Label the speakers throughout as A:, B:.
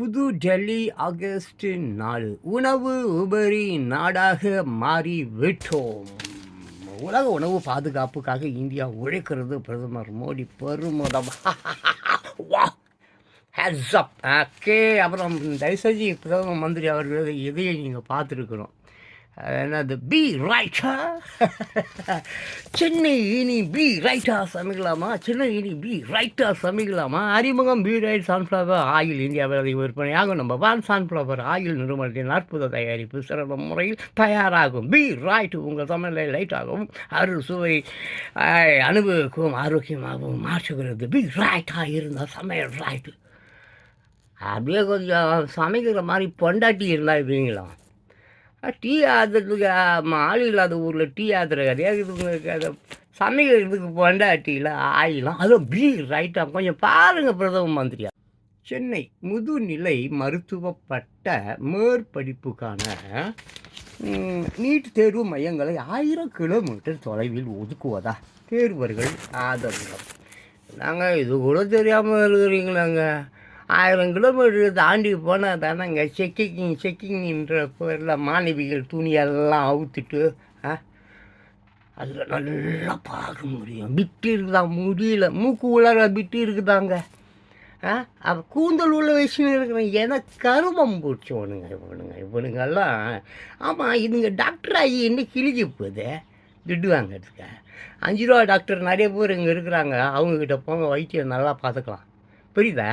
A: புது டெல்லி ஆகஸ்ட் நாலு உணவு உபரி நாடாக மாறி விட்டோம். உலக உணவு பாதுகாப்புக்காக இந்தியா உழைக்கிறது பிரதமர் மோடி பெருமிதம். வா ஹேட்ஸ் அப் ஓகே அப்புறம் தயவுசெய்து பிரதம மந்திரி அவர்களது இதையை நீங்கள் பார்த்துருக்கணும் என்னது? பி ரைட்டா சென்னை இனி பி ரைட்டா சமைக்கலாமா சென்னை இனி பி ரைட்டா சமைக்கலாமா அறிமுகம் பி ரைட் சன்ஃப்ளவர் ஆயில் இந்தியாவில் அதிக விற்பனையாகும் நம்ம வான் சன்ஃப்ளவர் ஆயில் நிறுவனத்தின் அற்புத தயாரிப்பு சிறந்த முறையில் தயாராகும். பி ரைட் உங்கள் சமையலை லைட்டாகவும் அருள் சுவை அனுபவிக்கும் ஆரோக்கியமாகவும் மாற்றுகிறது. பி ரைட்டாக இருந்தால் சமையல் ரைட்டு அப்படியே கொஞ்சம் சமைக்கிற மாதிரி பொண்டாட்டி இருந்தால் இருப்பீங்களா டீ ஆத்துறதுக்கு ஆள் இல்லாத ஊரில் டீ ஆத்துற கதையாக இதுங்களுக்கு அதை சமைக்கிறதுக்கு பொண்டாட்டியில் ஆயிலாம். அதுவும் பீ ரைட்டாக கொஞ்சம் பாருங்கள் பிரதம மந்திரியா. சென்னை முதுநிலை மருத்துவப்பட்ட மேற்படிப்புக்கான நீட் தேர்வு மையங்களை ஆயிரம் கிலோமீட்டர் தொலைவில் ஒதுக்குவதா? தேர்வர்கள் ஆதரவு. நாங்கள் இது கூட தெரியாமல் இருக்கிறீங்களாங்க ஆயிரம் கிலோமீட்டர் தாண்டி போனால் தானேங்க செக்கிங் செக்கிங்ன்ற பேரில் மாணவிகள் துணியெல்லாம் அவுத்துட்டு ஆ அதில் நல்லா பார்க்க முடியும். பிட்டு இருக்குதா? முடியல. மூக்கு உலர பிட்டு இருக்குதாங்க. ஆ அப்போ கூந்தல் உள்ள வயசுன்னு இருக்கிறேன் எனக்கு கருமம் பிடிச்சவனுங்க இவனுங்க இவனுங்கெல்லாம் ஆமாம் இதுங்க டாக்டர் ஆகி என்ன கிழிஞ்சு போகுது? துட்டு வாங்கிறதுக்கு. அஞ்சு ரூபா டாக்டர் நிறைய பேர் இங்கே இருக்கிறாங்க. அவங்கக்கிட்ட போங்க வைத்தியம் நல்லா பார்த்துக்கலாம். புரியுதா?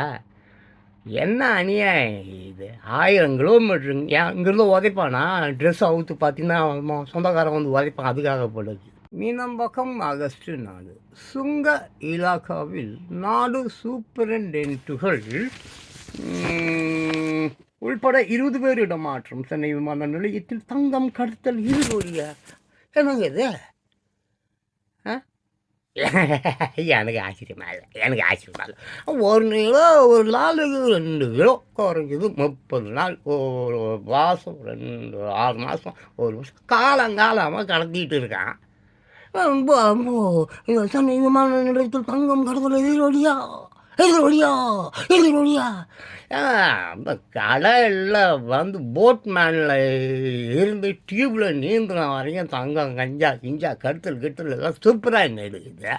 A: என்ன அநியாயம் இது? ஆயிரம் கிலோமீட்டருங்க ஏன் இங்கேருந்து உதைப்பானா? ட்ரெஸ் அவுத்து பார்த்தீங்கன்னா சொந்தக்காரன் வந்து உதைப்பான் அதுக்காக போடுது மீனம்பக்கம் ஆகஸ்ட் நாலு. சுங்க இலாக்காவில் நாடு சூப்பரண்டென்ட்டுகள் உள்பட இருபது பேர் இடமாற்றம் சென்னை விமான நிலையத்தில் தங்கம் கடத்தல் இருவரிய என்னங்க இது? ஆ? எனக்கு ஆச்சரியமா இல்லை எனக்கு ஆச்சரியமா இல்லை ஒரு கிலோ ஒரு நாளுக்கு ரெண்டு கிலோ குறைஞ்சது முப்பது நாள் ஒரு மாதம் ரெண்டு ஆறு மாதம் ஒரு வருஷம். காலங்காலமாக கடத்திட்டு இருக்கான். ரொம்ப ரொம்ப இந்த சென்னை விமான நிலையத்தில் தங்கம் கடத்தல் வழியா? எதிரொலியா வழியா? அந்த கடையில் வந்து போட்மேனில் இருந்து டியூப்பில் நீந்தின வரைக்கும் தங்கம் கஞ்சா கிஞ்சா கருத்தல் கிட்டல் எல்லாம் சூப்பராக என்ன இருக்குது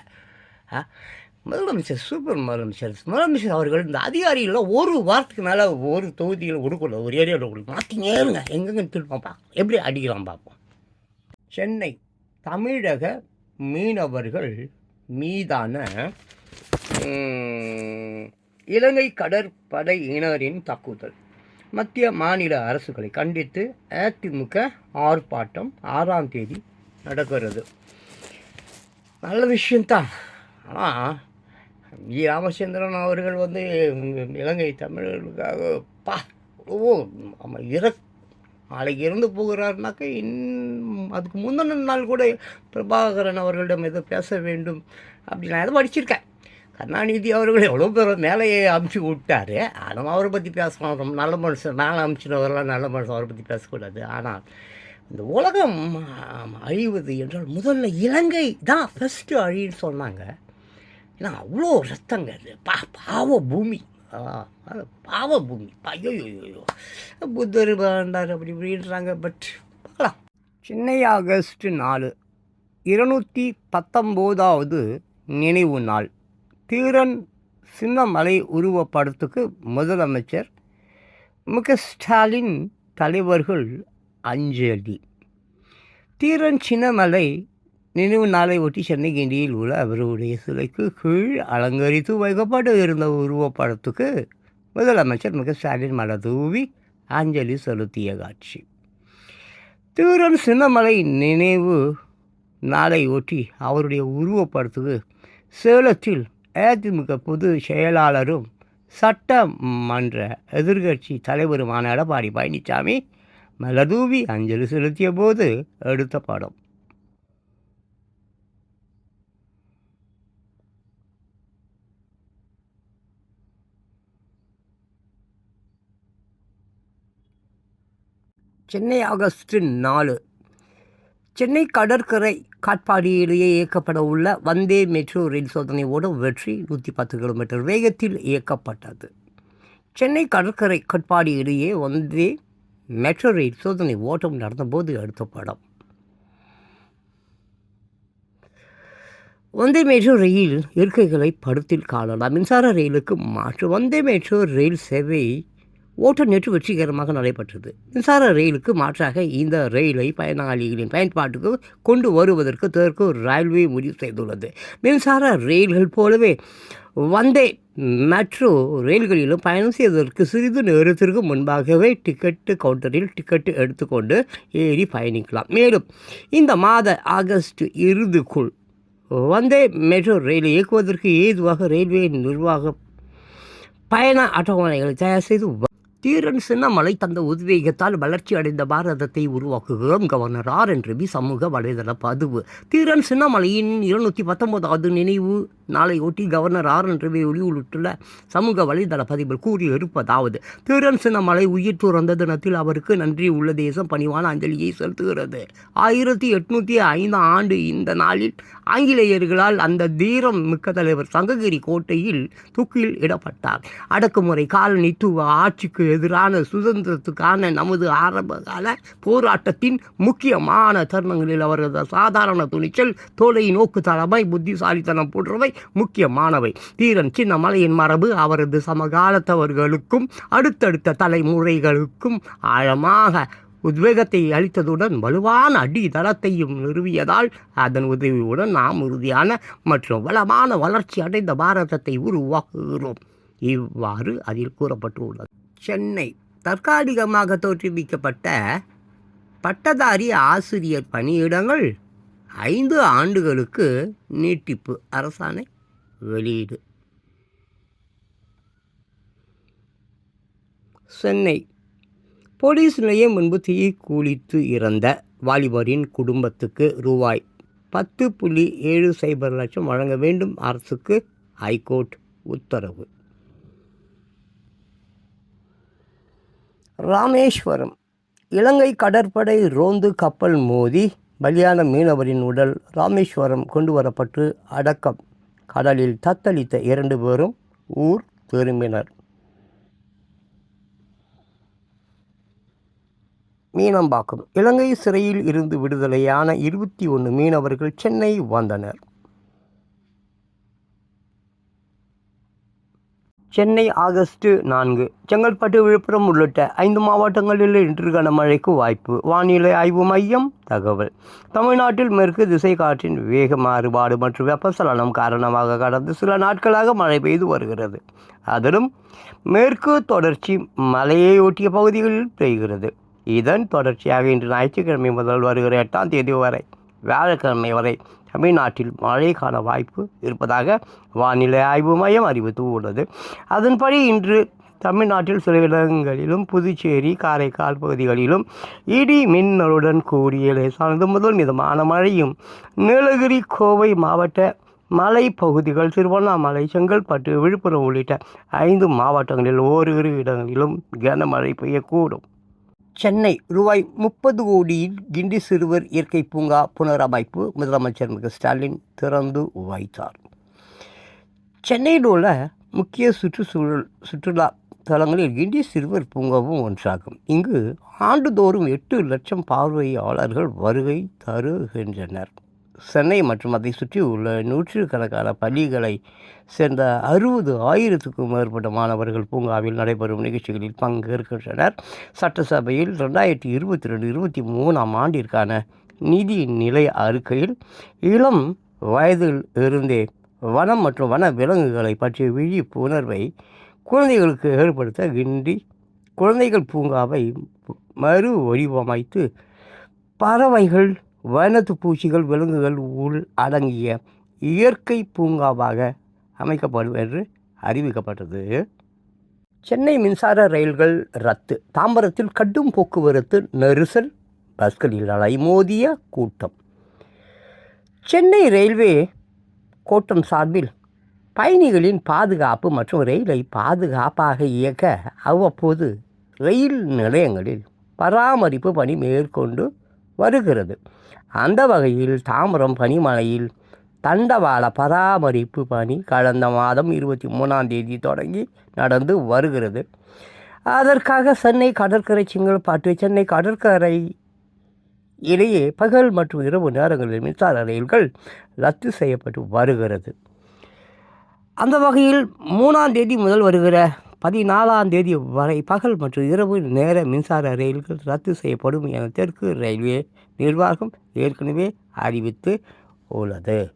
A: முதலமைச்சர் சூப்பர் முதலமைச்சர் முதலமைச்சர் அவர்கள் இந்த அதிகாரிகளில் ஒரு வாரத்துக்கு மேலே ஒரு தொகுதியில் கொடுக்கல ஒரு ஏரியாவில் கொடுக்க மாற்றினே இருங்க. எங்கெங்க திருப்போம் பார்ப்போம். எப்படி அடிக்கலாம் பார்ப்போம். சென்னை தமிழக மீனவர்கள் மீதான இலங்கை கடற்படையினரின் தாக்குதல். மத்திய மாநில அரசுகளை கண்டித்து அதிமுக ஆர்ப்பாட்டம் ஆறாம் தேதி நடக்கிறது. நல்ல விஷயந்தான் ஆனால் ஜி ராமச்சந்திரன் அவர்கள் வந்து இலங்கை தமிழர்களுக்காக பா ஓ நம்ம இறக் நாளைக்கு இறந்து போகிறாருனாக்க இன் அதுக்கு முந்தின நாள் கூட பிரபாகரன் அவர்களிடம் எதோ பேச வேண்டும். அப்படி நான் எதை படிச்சிருக்கேன். கருணாநிதி அவர்கள் எவ்வளோ பேர் மேலேயே அமுச்சு விட்டாரு. ஆனால் அவரை பற்றி பேசலாம் ரொம்ப நல்ல மனுஷன். நான் அமுச்சினவரெல்லாம் நல்ல மனுஷன். அவரை பற்றி பேசக்கூடாது. ஆனால் இந்த உலகம் அழிவது என்றால் முதல்ல இலங்கை தான் ஃபஸ்ட்டு அழின்னு சொன்னாங்க. ஏன்னா அவ்வளோ ரத்தங்க அது. பா பாவ பூமி. அது பாவ பூமி. ஐயோ புத்தர் வேண்டார் அப்படி இப்படின்றாங்க. பட் பார்க்கலாம் சென்னை ஆகஸ்ட் நாலு இருநூற்றி பத்தொம்போதாவது நினைவு நாள். தீரன் சின்னமலை உருவப்படத்துக்கு முதலமைச்சர் மு ஸ்டாலின் தலைவர்கள் அஞ்சலி. தீரன் சின்னமலை நினைவு நாளை ஒட்டி சென்னை கிண்டியில் உள்ள அவருடைய சிலைக்கு கீழ் அலங்கரித்து வைக்கப்பட்டு இருந்த உருவப்படத்துக்கு முதலமைச்சர் மிக ஸ்டாலின் மலதூவி தூவி அஞ்சலி செலுத்திய காட்சி. தீரன் சின்னமலை நினைவு நாளை ஒட்டி அவருடைய உருவப்படத்துக்கு சேலத்தில் அதிமுக பொது செயலாளரும் சட்டமன்ற எதிர்கட்சி தலைவருமான எடப்பாடி பழனிசாமி மலதூவி அஞ்சலி செலுத்திய போது எடுத்த படம். சென்னை ஆகஸ்ட் நாலு. சென்னை கடற்கரை காட்பாடியிலேயே இயக்கப்பட உள்ள வந்தே மெட்ரோ ரயில் சோதனை ஓடும் வெற்றி நூற்றி பத்து கிலோமீட்டர் வேகத்தில் இயக்கப்பட்டது. சென்னை கடற்கரை கட்பாடி இடையே வந்தே மெட்ரோ ரயில் சோதனை ஓட்டம் நடந்தபோது எடுத்த படம். வந்தே மெட்ரோ ரயில் இருக்கைகளை படத்தில் காணலாம். மின்சார ரயிலுக்கு மாற்று. வந்தே மெட்ரோ ரயில் சேவை ஓட்டம் நேற்று வெற்றிகரமாக நடைபெற்றது. மின்சார ரயிலுக்கு மாற்றாக இந்த ரயிலை பயனாளிகளின் பயன்பாட்டுக்கு கொண்டு வருவதற்கு தெற்கு ரயில்வே முடிவு செய்துள்ளது. மின்சார ரயில்கள் போலவே வந்தே மெட்ரோ ரயில்களிலும் பயணம் செய்வதற்கு சிறிது நேரத்திற்கு முன்பாகவே டிக்கெட்டு கவுண்டரில் டிக்கெட்டு எடுத்துக்கொண்டு ஏறி பயணிக்கலாம். மேலும் இந்த மாத ஆகஸ்ட் இறுதிக்குள் வந்தே மெட்ரோ ரயிலை இயக்குவதற்கு ஏதுவாக ரயில்வே நிர்வாக பயண அட்டவணைகளை தயார் செய்து தீரன் சின்னமலை தந்த உத்வேகத்தால் வளர்ச்சி அடைந்த பாரதத்தை உருவாக்குகிறோம் கவர்னர் ஆர். என். ரவி சமூக வலைதள பதிவு. தீரன் சின்னமலையின் இருநூற்றி பத்தொன்பதாவது நினைவு. நாளையொட்டி கவர்னர் ஆர் என் ரவி வெளியிட்டுள்ள சமூக வலைதள பதிவில் கூறியிருப்பதாவது தீரன் சின்னமலை உயிர் துறந்த தினத்தில் அவருக்கு நன்றி உள்ள தேசம் பணிவான அஞ்சலியை செலுத்துகிறது. ஆயிரத்தி எட்நூற்றி ஐந்தாம் ஆண்டு இந்த நாளில் ஆங்கிலேயர்களால் அந்த தீரம் மிக்க தலைவர் சங்ககிரி கோட்டையில் தூக்கில் இடப்பட்டார். அடக்குமுறை காலனித்துவ ஆட்சிக்கு எதிரான சுதந்திரத்துக்கான நமது ஆரம்பகால போராட்டத்தின் முக்கியமான தருணங்களில் அவரது சாதாரண துணிச்சல் தோலை நோக்கு தலைமை புத்திசாலித்தனம் போன்றவை முக்கியமானவை. தீரன் சின்னமலையின் மரபு அவரது சமகாலத்தவர்களுக்கும் அடுத்தடுத்த தலைமுறைகளுக்கும் ஆழமாக உத்வேகத்தை அளித்ததுடன் வலுவான அடித்தளத்தையும் நிறுவியதால் அதன் உதவியுடன் நாம் உறுதியான மற்றும் வளமான வளர்ச்சி அடைந்த பாரதத்தை உருவாக்குகிறோம். இவ்வாறு அதில் கூறப்பட்டுள்ளது. சென்னை தற்காலிகமாக தோற்றுவிக்கப்பட்ட பட்டதாரி ஆசிரியர் பணியிடங்கள் ஐந்து ஆண்டுகளுக்கு நீட்டிப்பு அரசாணை வெளியீடு. சென்னை. போலீஸ் நிலையம் முன்பு தீயை குளித்து இறந்த வாலிபரின் குடும்பத்துக்கு ரூபாய் பத்து புள்ளி ஏழு சைபர் லட்சம் வழங்க வேண்டும் அரசுக்கு ஹைகோர்ட் உத்தரவு. ராமேஸ்வரம். இலங்கை கடற்படை ரோந்து கப்பல் மோதி பலியான மீனவரின் உடல் ராமேஸ்வரம் கொண்டு வரப்பட்டு அடக்கம். கடலில் தத்தளித்த இரண்டு பேரும் ஊர் திரும்பினர். மீனம்பாக்கம். இலங்கை சிறையில் இருந்து விடுதலையான இருபத்தி ஒன்று மீனவர்கள் சென்னை வந்தனர். சென்னை ஆகஸ்ட் நான்கு. செங்கல்பட்டு விழுப்புரம் உள்ளிட்ட ஐந்து மாவட்டங்களில் இன்று கனமழைக்கு வாய்ப்பு. வானிலை ஆய்வு மையம் தகவல். தமிழ்நாட்டில் மேற்கு திசை காற்றின் வேக மாறுபாடு மற்றும் வெப்பசலனம் காரணமாக கடந்த சில நாட்களாக மழை பெய்து வருகிறது. அதிலும் மேற்கு தொடர்ச்சி மலையையொட்டிய பகுதிகளில் பெய்கிறது. இதன் தொடர்ச்சியாக இன்று ஞாயிற்றுக்கிழமை முதல் வருகிற எட்டாம் தேதி வரை வியாழக்கிழமை வரை தமிழ்நாட்டில் மழைக்கான வாய்ப்பு இருப்பதாக வானிலை ஆய்வு மையம் அறிவித்து உள்ளது. அதன்படி இன்று தமிழ்நாட்டில் சில இடங்களிலும் புதுச்சேரி காரைக்கால் பகுதிகளிலும் இடி மின்னலுடன் கூடிய லேசானது முதல் மிதமான மழையும் நீலகிரி கோவை மாவட்ட மலைப்பகுதிகள் திருவண்ணாமலை செங்கல்பட்டு விழுப்புரம் உள்ளிட்ட ஐந்து மாவட்டங்களில் ஓரிரு இடங்களிலும் கனமழை பெய்யக்கூடும். சென்னை ரூபாய் முப்பது கோடியில் கிண்டி சிறுவர் இயற்கை பூங்கா புனரமைப்பு முதலமைச்சர் மு ஸ்டாலின் திறந்து வைத்தார். சென்னையில் உள்ள முக்கிய சுற்றுச்சூழல் சுற்றுலா தலங்களில் கிண்டி சிறுவர் பூங்காவும் ஒன்றாகும். இங்கு ஆண்டுதோறும் எட்டு லட்சம் பார்வையாளர்கள் வருகை தருகின்றனர். சென்னை மற்றும் அதை சுற்றி உள்ள நூற்றுக்கணக்கான பள்ளிகளை சேர்ந்த அறுபது ஆயிரத்துக்கும் மேற்பட்ட மாணவர்கள் பூங்காவில் நடைபெறும் நிகழ்ச்சிகளில் பங்கேற்கின்றனர். சட்டசபையில் ரெண்டாயிரத்தி இருபத்தி ரெண்டு இருபத்தி மூணாம் ஆண்டிற்கான நிதி நிலை அறிக்கையில் இளம் வயதில் இருந்தே வனம் மற்றும் வன விலங்குகளை பற்றிய விழிப்புணர்வை குழந்தைகளுக்கு ஏற்படுத்த கிண்டி குழந்தைகள் பூங்காவை மறு வடிவமைத்து பறவைகள் வனத்து பூச்சிகள் விலங்குகள் உள் அடங்கிய இயற்கை பூங்காவாக அமைக்கப்படும் என்று அறிவிக்கப்பட்டது. சென்னை மின்சார ரயில்கள் ரத்து. தாம்பரத்தில் கடும் போக்குவரத்து நெரிசல் பஸ்களில் அலைமோதிய கூட்டம். சென்னை ரயில்வே கோட்டம் சார்பில் பயணிகளின் பாதுகாப்பு மற்றும் ரயிலை பாதுகாப்பாக இயக்க அவ்வப்போது ரயில் நிலையங்களில் பராமரிப்பு பணி மேற்கொண்டு வருகிறது. அந்த வகையில் தாம்பரம் பனிமலையில் தண்டவாள பராமரிப்பு பணி கடந்த மாதம் இருபத்தி மூணாம் தேதி தொடங்கி நடந்து வருகிறது. அதற்காக சென்னை கடற்கரை செங்கல்பாட்டு சென்னை கடற்கரை இடையே பகல் மற்றும் இரவு நேரங்களில் மின்சார ரயில்கள் ரத்து செய்யப்பட்டு வருகிறது. அந்த வகையில் மூணாம் தேதி முதல் வருகிற பதினாலாம் தேதி வரை பகல் மற்றும் இரவு நேர மின்சார ரயில்கள் ரத்து செய்யப்படும் என தெற்கு ரயில்வே நிர்வாகம் ஏற்கனவே அறிவித்து உள்ளது.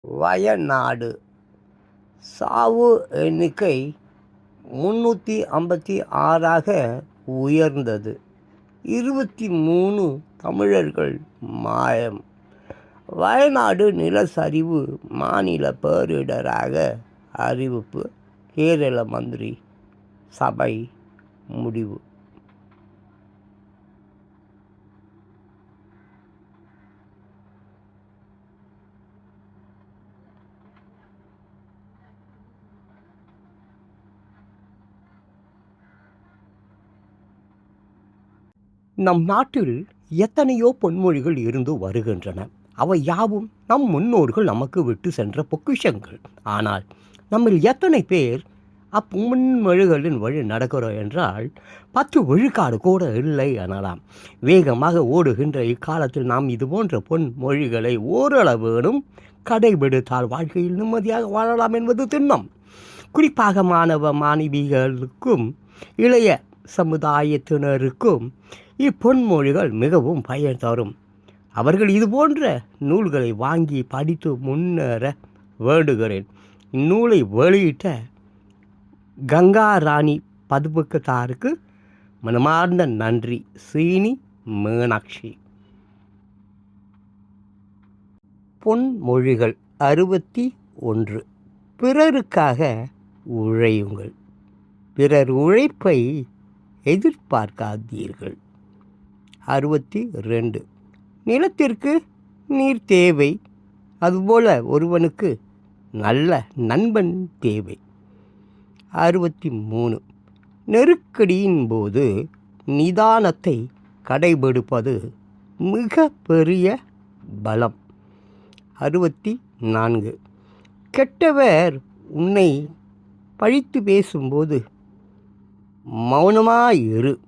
A: வயநாடு. சாவு எண்ணிக்கை முன்னூற்றி ஐம்பத்தி ஆறாக உயர்ந்தது. இருபத்தி மூணு தமிழர்கள் மாயம். வயநாடு நிலச்சரிவு மாநில பேரிடராக அறிவிப்பு கேரள மந்திரி சபை முடிவு. நம் நாட்டில் எத்தனையோ பொன்மொழிகள் இருந்து வருகின்றன. அவை யாவும் நம் முன்னோர்கள் நமக்கு விட்டு சென்ற பொக்கிஷங்கள். ஆனால் நம்மில் எத்தனை பேர் அப்புன்மொழிகளின் வழி நடக்கிறோம் என்றால் பத்து விழுக்காடு கூட இல்லை எனலாம். வேகமாக ஓடுகின்ற இக்காலத்தில் நாம் இது போன்ற பொன்மொழிகளை ஓரளவேனும் கடைபிடித்தால் வாழ்க்கையில் நிம்மதியாக வாழலாம் என்பது திண்ணம். குறிப்பாக மாணவ மாணவிகளுக்கும் இளைய சமுதாயத்தினருக்கும் இப்பொன்மொழிகள் மிகவும் பயன் தரும். அவர்கள் இது போன்ற நூல்களை வாங்கி படித்து முன்னேற வேண்டுகிறேன். இந்நூலை வெளியிட்ட கங்கா ராணி பதுபக்கத்தாருக்கு மனமார்ந்த நன்றி சீனி மீனாட்சி. பொன்மொழிகள் அறுபத்தி ஒன்று. பிறருக்காக உழையுங்கள். பிறர் உழைப்பை எதிர்பார்க்காதீர்கள். அறுபத்தி ரெண்டு. நிலத்திற்கு நீர் தேவை. அதுபோல ஒருவனுக்கு நல்ல நண்பன் தேவை. அறுபத்தி மூணு நெருக்கடியின் போது நிதானத்தை கடைபிடிப்பது மிக பெரிய பலம். அறுபத்தி நான்கு கெட்டவர் உன்னை பழித்து பேசும்போது மௌனமாயிரு.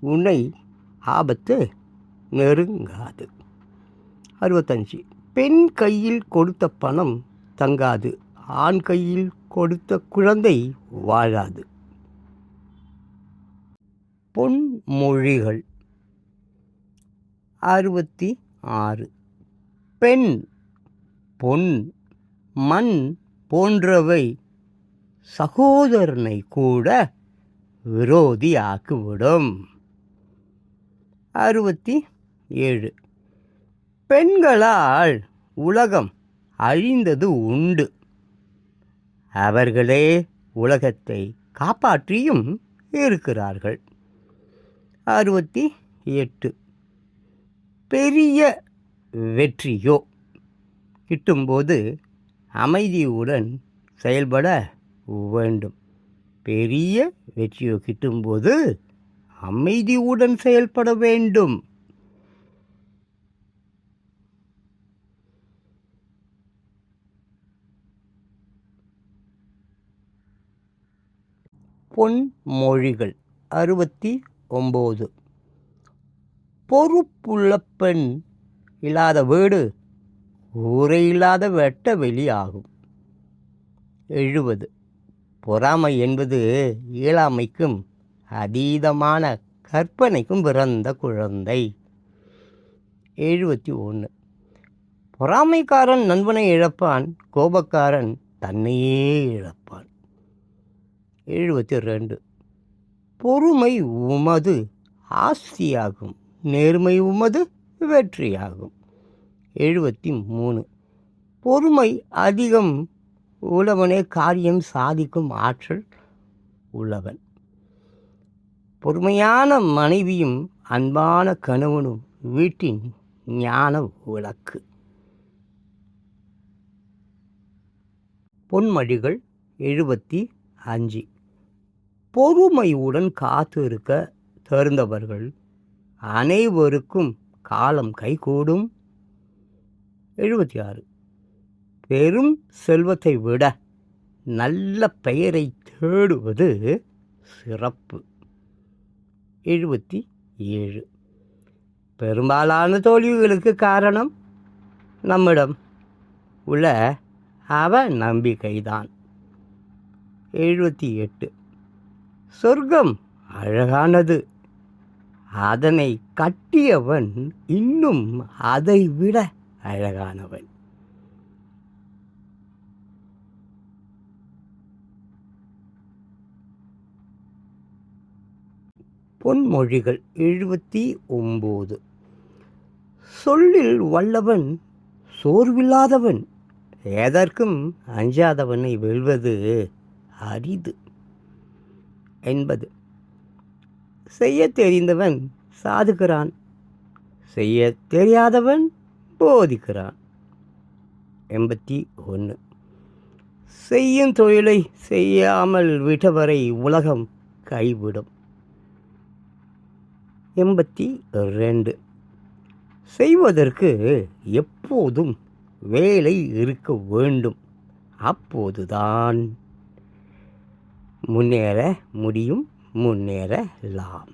A: உன்னை ஆபத்து நெருங்காது. அறுபத்தஞ்சு பெண் கையில் கொடுத்த பணம் தங்காது. ஆண் கையில் கொடுத்த குழந்தை வாழாது. பொன்மொழிகள் அறுபத்தி ஆறு பெண் பொன் மண் போன்றவை சகோதரனை கூட விரோதியாக்கிவிடும். அறுபத்தி ஏழு. பெண்களால் உலகம் அழிந்தது உண்டு. அவர்களே உலகத்தை காப்பாற்றியும் இருக்கிறார்கள். அறுபத்தி எட்டு. பெரிய வெற்றியோ? கிட்டும்போது அமைதியுடன் செயல்பட வேண்டும். பெரிய வெற்றியோ? கிட்டும்போது அமைதியுடன் செயல்பட வேண்டும். பொன்மொழிகள். அறுபத்தி ஒம்பது பொறுப்புள்ள பெண் இல்லாத வீடு ஊரை இல்லாத வெட்ட வெளி ஆகும். எழுபது. பொறாமை என்பது இயலாமைக்கும் அதீதமான கற்பனைக்கும் பிறந்த குழந்தை. எழுபத்தி ஒன்று பொறாமைக்காரன் நண்பனை இழப்பான் கோபக்காரன் தன்னையே இழப்பான். எழுபத்தி ரெண்டு. பொறுமை உமது ஆஸ்தியாகும் நேர்மை உமது வெற்றியாகும். எழுபத்தி மூணு. பொறுமை அதிகம் உள்ளவனே காரியம் சாதிக்கும் ஆற்றல் உள்ளவன். பொறுமையான மனைவியும் அன்பான கணவனும் வீட்டின் ஞான விளக்கு. பொன்மொழிகள் எழுபத்தி அஞ்சு. பொறுமையுடன் காத்திருக்க தேர்ந்தவர்கள் அனைவருக்கும் காலம் கைகூடும். எழுபத்தி ஆறு பெரும் செல்வத்தை விட நல்ல பெயரை தேடுவது சிறப்பு. எழுபத்தி ஏழு பெரும்பாலான தோல்விகளுக்கு காரணம் நம்மிடம் உள்ள அவ நம்பிக்கைதான் எழுபத்தி எட்டு சொர்க்கம் அழகானது. அதனை கட்டியவன் இன்னும் அதை விட அழகானவன். பொன்மொழிகள் எழுபத்தி ஒம்பது. சொல்லில் வல்லவன் சோர்வில்லாதவன் எதற்கும் அஞ்சாதவனை வெல்வது அரிது. என்பது. செய்ய தெரிந்தவன் சாதுகிறான். செய்ய தெரியாதவன் போதிக்கிறான். எண்பத்தி ஒன்று. செய்யும் தொழிலை செய்யாமல் விட்டவரை உலகம் கைவிடும். எண்பத்தி ரெண்டு. செய்வதற்கு எப்போதும் வேலை இருக்க வேண்டும். அப்போதுதான் முன்னேற முடியும் முன்னேறலாம்.